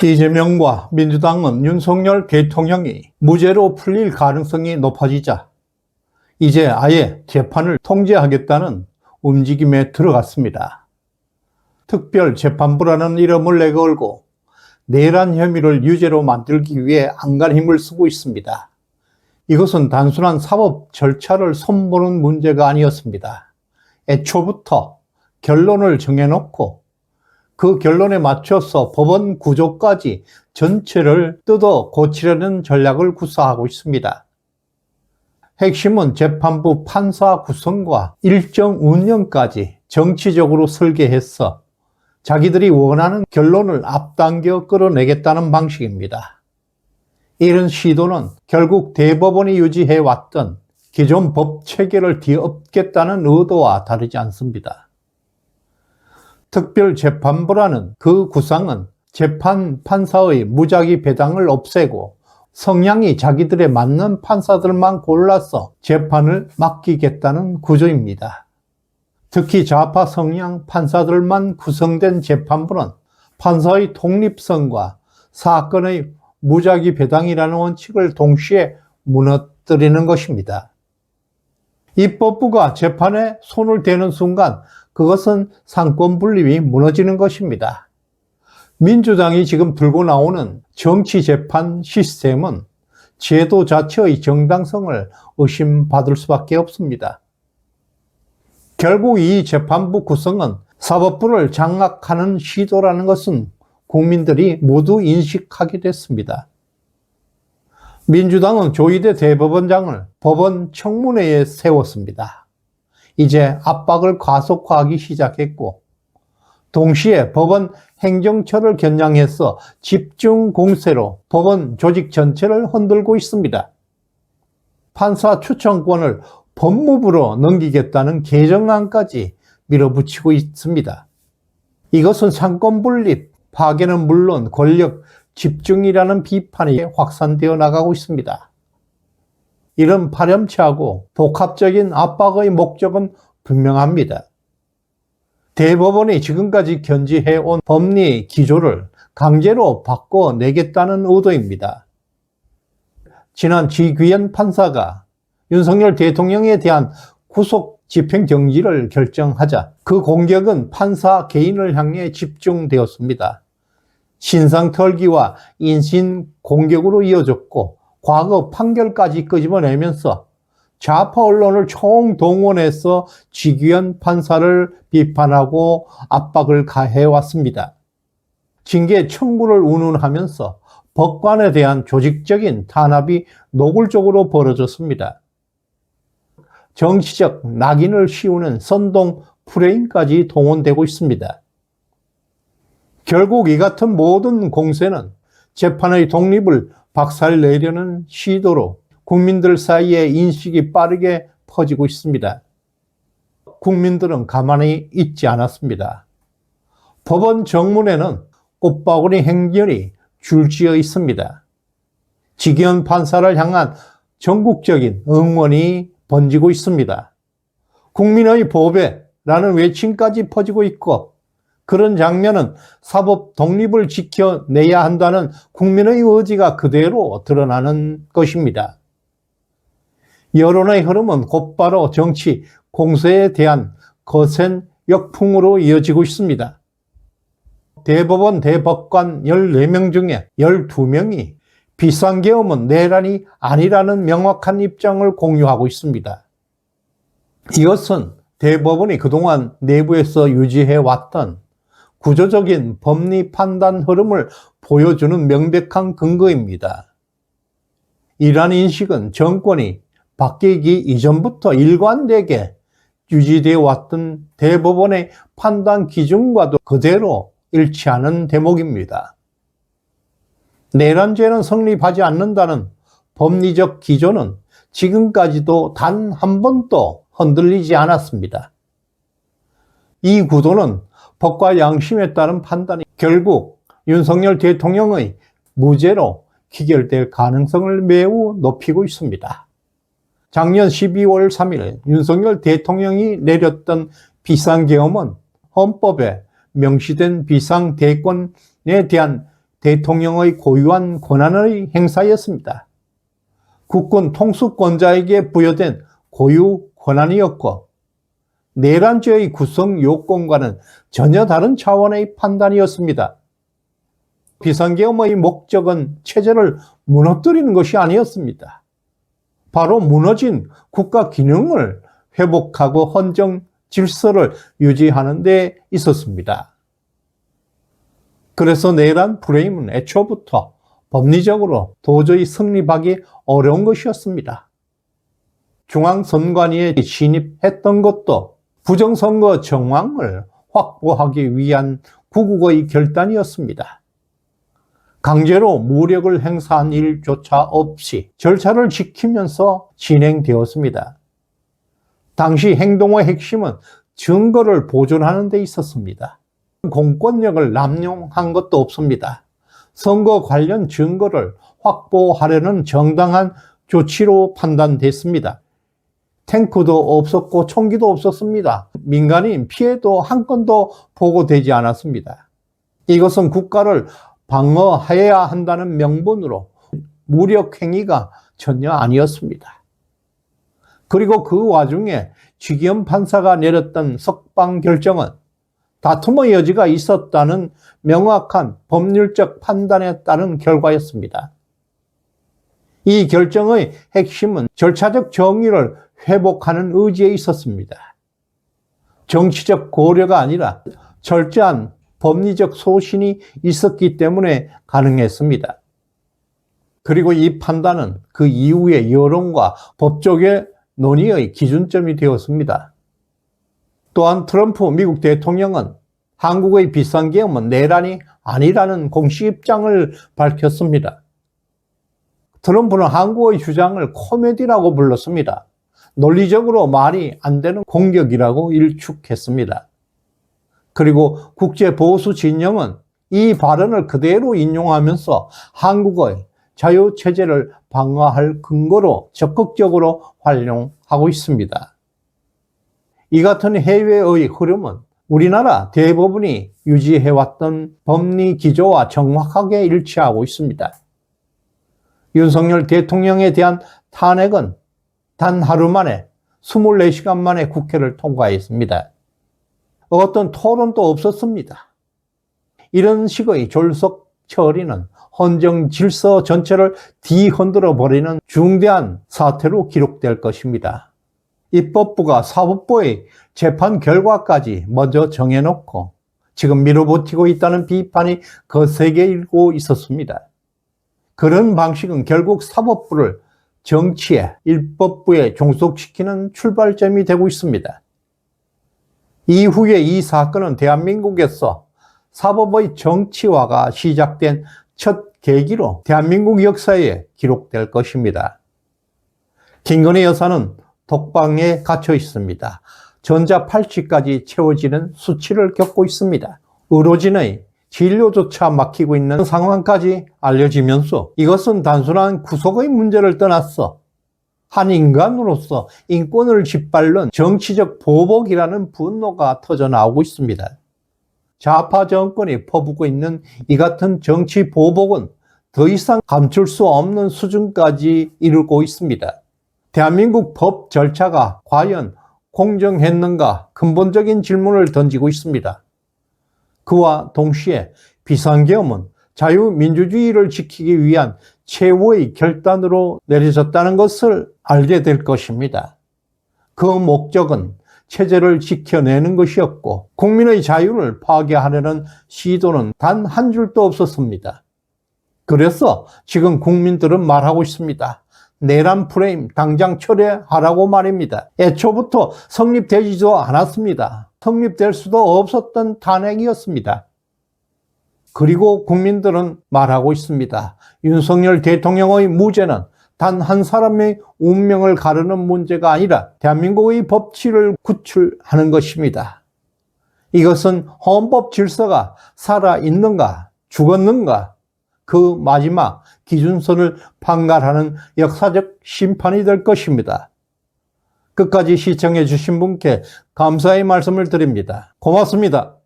이재명과 민주당은 윤석열 대통령이 무죄로 풀릴 가능성이 높아지자 이제 아예 재판을 통제하겠다는 움직임에 들어갔습니다. 특별재판부라는 이름을 내걸고 내란 혐의를 유죄로 만들기 위해 안간 힘을 쓰고 있습니다. 이것은 단순한 사법 절차를 손보는 문제가 아니었습니다. 애초부터 결론을 정해놓고 그 결론에 맞춰서 법원 구조까지 전체를 뜯어 고치려는 전략을 구사하고 있습니다. 핵심은 재판부 판사 구성과 일정 운영까지 정치적으로 설계해서 자기들이 원하는 결론을 앞당겨 끌어내겠다는 방식입니다. 이런 시도는 결국 대법원이 유지해왔던 기존 법 체계를 뒤엎겠다는 의도와 다르지 않습니다. 특별재판부라는 그 구상은 재판 판사의 무작위 배당을 없애고 성향이 자기들에 맞는 판사들만 골라서 재판을 맡기겠다는 구조입니다. 특히 좌파 성향 판사들만 구성된 재판부는 판사의 독립성과 사건의 무작위 배당이라는 원칙을 동시에 무너뜨리는 것입니다. 입법부가 재판에 손을 대는 순간 그것은 상권 분립이 무너지는 것입니다. 민주당이 지금 들고 나오는 정치 재판 시스템은 제도 자체의 정당성을 의심받을 수밖에 없습니다. 결국 이 재판부 구성은 사법부를 장악하는 시도라는 것은 국민들이 모두 인식하게 됐습니다. 민주당은 조희대 대법원장을 법원 청문회에 세웠습니다. 이제 압박을 가속화하기 시작했고, 동시에 법원 행정처를 겨냥해서 집중 공세로 법원 조직 전체를 흔들고 있습니다. 판사 추천권을 법무부로 넘기겠다는 개정안까지 밀어붙이고 있습니다. 이것은 상권 분립, 파괴는 물론 권력 집중이라는 비판이 확산되어 나가고 있습니다. 이런 파렴치하고 복합적인 압박의 목적은 분명합니다. 대법원이 지금까지 견지해온 법리 기조를 강제로 바꿔내겠다는 의도입니다. 지난 지귀현 판사가 윤석열 대통령에 대한 구속 집행 정지를 결정하자 그 공격은 판사 개인을 향해 집중되었습니다. 신상 털기와 인신 공격으로 이어졌고 과거 판결까지 끄집어내면서 좌파 언론을 총동원해서 지귀현 판사를 비판하고 압박을 가해왔습니다. 징계 청구를 운운하면서 법관에 대한 조직적인 탄압이 노골적으로 벌어졌습니다. 정치적 낙인을 씌우는 선동 프레임까지 동원되고 있습니다. 결국 이 같은 모든 공세는 재판의 독립을 박살 내려는 시도로 국민들 사이에 인식이 빠르게 퍼지고 있습니다. 국민들은 가만히 있지 않았습니다. 법원 정문에는 꽃바구니 행렬이 줄지어 있습니다. 직위원 판사를 향한 전국적인 응원이 번지고 있습니다. 국민의 보배라는 외침까지 퍼지고 있고 그런 장면은 사법 독립을 지켜내야 한다는 국민의 의지가 그대로 드러나는 것입니다. 여론의 흐름은 곧바로 정치 공세에 대한 거센 역풍으로 이어지고 있습니다. 대법원 대법관 14명 중에 12명이 비상계엄은 내란이 아니라는 명확한 입장을 공유하고 있습니다. 이것은 대법원이 그동안 내부에서 유지해왔던 구조적인 법리 판단 흐름을 보여주는 명백한 근거입니다. 이러한 인식은 정권이 바뀌기 이전부터 일관되게 유지되어 왔던 대법원의 판단 기준과도 그대로 일치하는 대목입니다. 내란죄는 성립하지 않는다는 법리적 기조는 지금까지도 단 한 번도 흔들리지 않았습니다. 이 구도는 법과 양심에 따른 판단이 결국 윤석열 대통령의 무죄로 기결될 가능성을 매우 높이고 있습니다. 작년 12월 3일 윤석열 대통령이 내렸던 비상계엄은 헌법에 명시된 비상대권에 대한 대통령의 고유한 권한의 행사였습니다. 국군 통수권자에게 부여된 고유 권한이었고 내란죄의 구성 요건과는 전혀 다른 차원의 판단이었습니다. 비상계엄의 목적은 체제를 무너뜨리는 것이 아니었습니다. 바로 무너진 국가 기능을 회복하고 헌정 질서를 유지하는 데 있었습니다. 그래서 내란 프레임은 애초부터 법리적으로 도저히 성립하기 어려운 것이었습니다. 중앙선관위에 진입했던 것도 부정선거 정황을 확보하기 위한 구국의 결단이었습니다. 강제로 무력을 행사한 일조차 없이 절차를 지키면서 진행되었습니다. 당시 행동의 핵심은 증거를 보존하는 데 있었습니다. 공권력을 남용한 것도 없습니다. 선거 관련 증거를 확보하려는 정당한 조치로 판단됐습니다. 탱크도 없었고 총기도 없었습니다. 민간인 피해도 한 건도 보고되지 않았습니다. 이것은 국가를 방어해야 한다는 명분으로 무력 행위가 전혀 아니었습니다. 그리고 그 와중에 지기현 판사가 내렸던 석방 결정은 다툼의 여지가 있었다는 명확한 법률적 판단에 따른 결과였습니다. 이 결정의 핵심은 절차적 정의를 회복하는 의지에 있었습니다. 정치적 고려가 아니라 철저한 법리적 소신이 있었기 때문에 가능했습니다. 그리고 이 판단은 그 이후의 여론과 법조계 논의의 기준점이 되었습니다. 또한 트럼프 미국 대통령은 한국의 비상계엄은 내란이 아니라는 공식 입장을 밝혔습니다. 트럼프는 한국의 주장을 코미디라고 불렀습니다. 논리적으로 말이 안 되는 공격이라고 일축했습니다. 그리고 국제 보수 진영은 이 발언을 그대로 인용하면서 한국의 자유 체제를 방어할 근거로 적극적으로 활용하고 있습니다. 이 같은 해외의 흐름은 우리나라 대부분이 유지해왔던 법리 기조와 정확하게 일치하고 있습니다. 윤석열 대통령에 대한 탄핵은 단 하루 만에 24시간 만에 국회를 통과했습니다. 어떤 토론도 없었습니다. 이런 식의 졸속 처리는 헌정 질서 전체를 뒤흔들어 버리는 중대한 사태로 기록될 것입니다. 입법부가 사법부의 재판 결과까지 먼저 정해놓고 지금 밀어붙이고 있다는 비판이 거세게 일고 있었습니다. 그런 방식은 결국 사법부를 정치에 일법부에 종속시키는 출발점이 되고 있습니다. 이후에 이 사건은 대한민국에서 사법의 정치화가 시작된 첫 계기로 대한민국 역사에 기록될 것입니다. 김건희 여사는 독방에 갇혀 있습니다. 전자 팔찌까지 채워지는 수치를 겪고 있습니다. 의료진의 진료조차 막히고 있는 상황까지 알려지면서 이것은 단순한 구속의 문제를 떠났어 한 인간으로서 인권을 짓밟는 정치적 보복이라는 분노가 터져 나오고 있습니다. 좌파 정권이 퍼붓고 있는 이 같은 정치 보복은 더 이상 감출 수 없는 수준까지 이르고 있습니다. 대한민국 법 절차가 과연 공정했는가 근본적인 질문을 던지고 있습니다. 그와 동시에 비상계엄은 자유민주주의를 지키기 위한 최후의 결단으로 내려졌다는 것을 알게 될 것입니다. 그 목적은 체제를 지켜내는 것이었고 국민의 자유를 파괴하려는 시도는 단 한 줄도 없었습니다. 그래서 지금 국민들은 말하고 있습니다. 내란 프레임 당장 철회하라고 말입니다. 애초부터 성립되지도 않았습니다. 성립될 수도 없었던 탄핵이었습니다. 그리고 국민들은 말하고 있습니다. 윤석열 대통령의 무죄는 단 한 사람의 운명을 가르는 문제가 아니라 대한민국의 법치를 구출하는 것입니다. 이것은 헌법 질서가 살아있는가, 죽었는가, 그 마지막 기준선을 판가하는 역사적 심판이 될 것입니다. 끝까지 시청해 주신 분께 감사의 말씀을 드립니다. 고맙습니다.